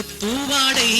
பூவாடை.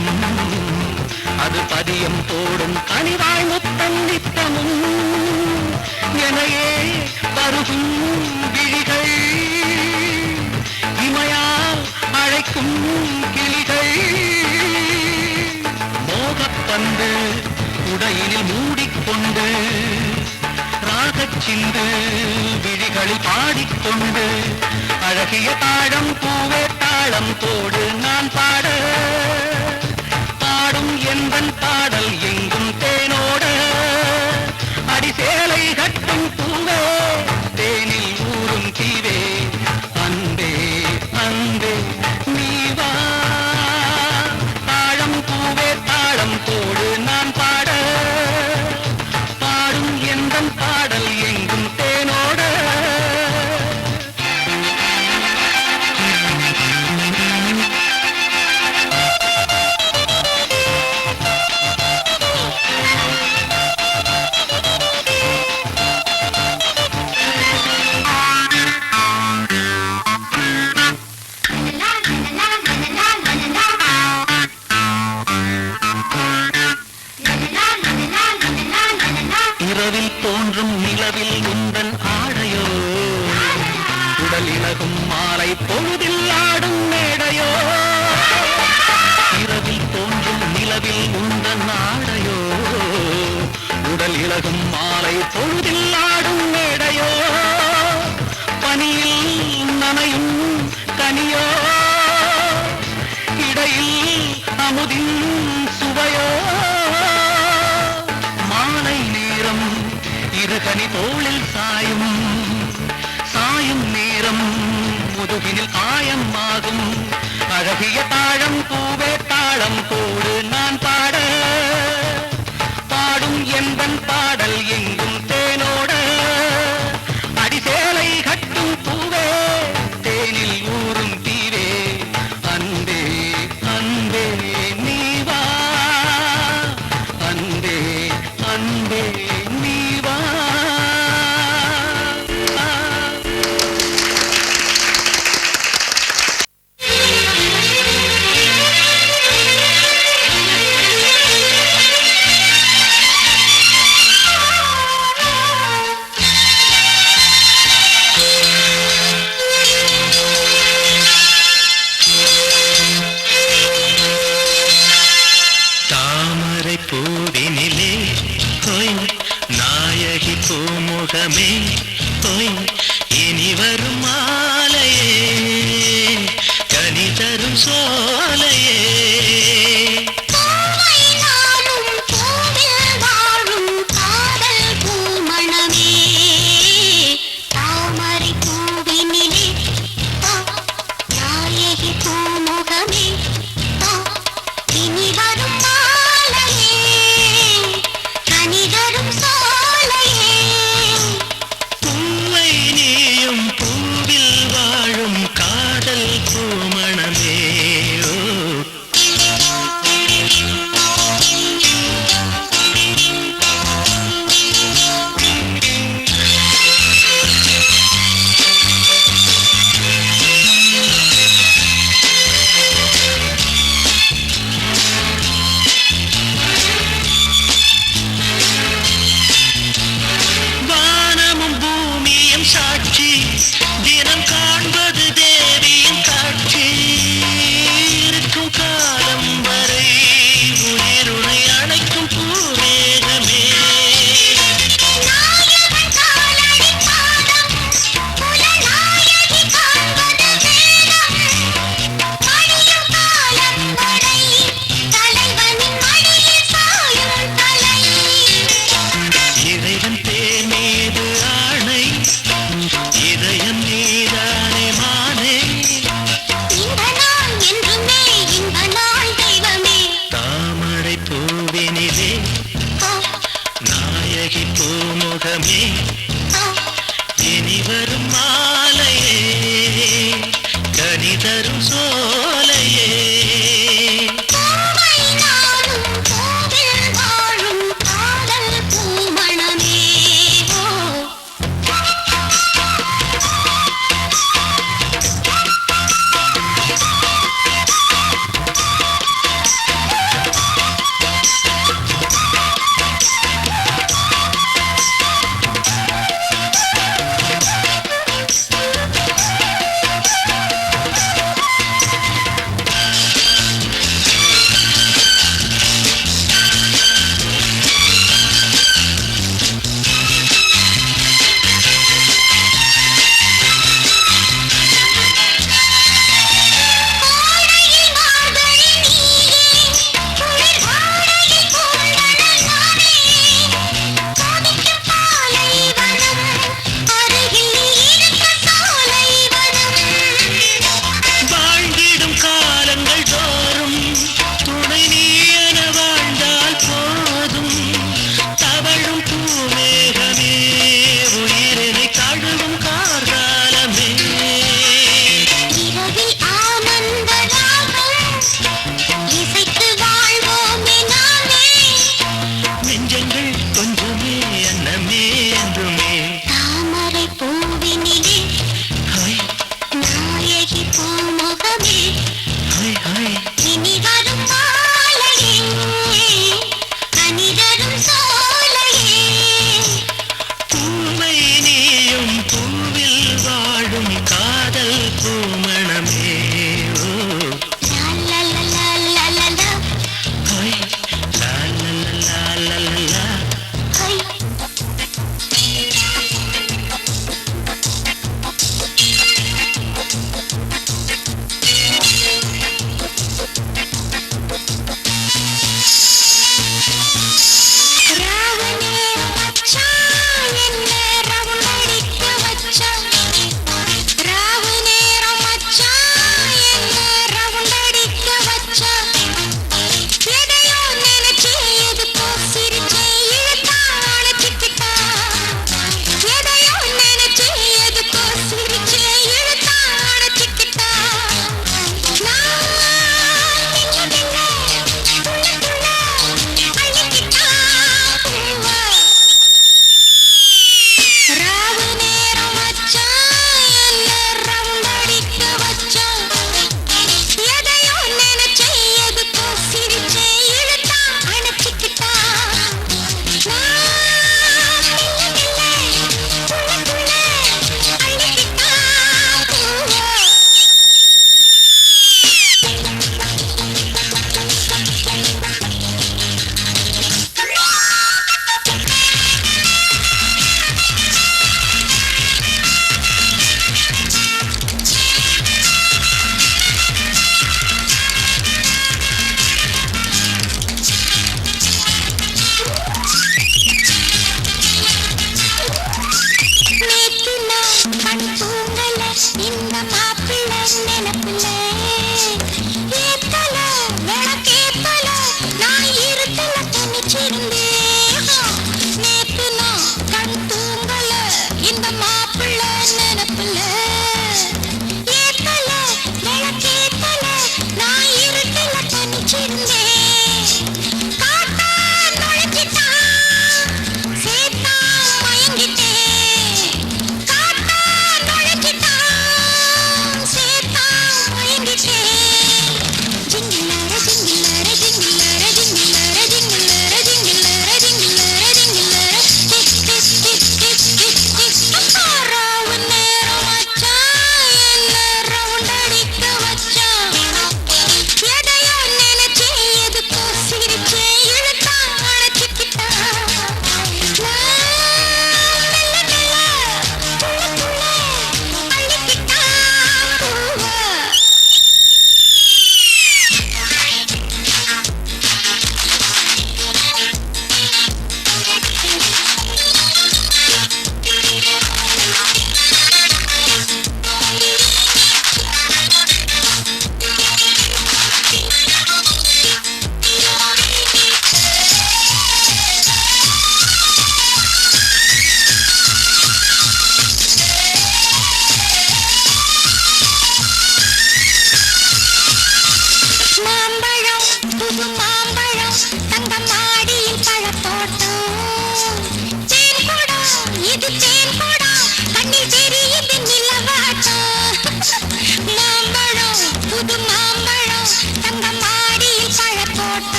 நித்தம் அது பதியம் போடும் கனிவாய் முத்தம் நித்தமும். எனையே பருகும் விழிகள். இமையால் அழைக்கும் கிளிகள். மோகப்பந்து உடையினில் மூடிக்கொண்டு ராகச்சிந்து விழிகளில் பாடிக்கொண்டு அழகிய தாழம் பூவே தாளம் போடு நான் பாட. பாடும் என்பன் பாடல் எங்கும் தேனோட. அடிசேலை கட்டும் கடல் இலகும் மாலை பொழுதில் ஆடும் மேடையோ? இரவில் தோன்றும் நிலவில் உந்த நாடையோ? உடல் இலகும் மாலை பொழுது காயம் முதுகினில் காயம் ஆகும். அழகிய தாழம் பூவே தாளம் போடு நான் பாட. பாடும் என்பன் பாடல் எங்க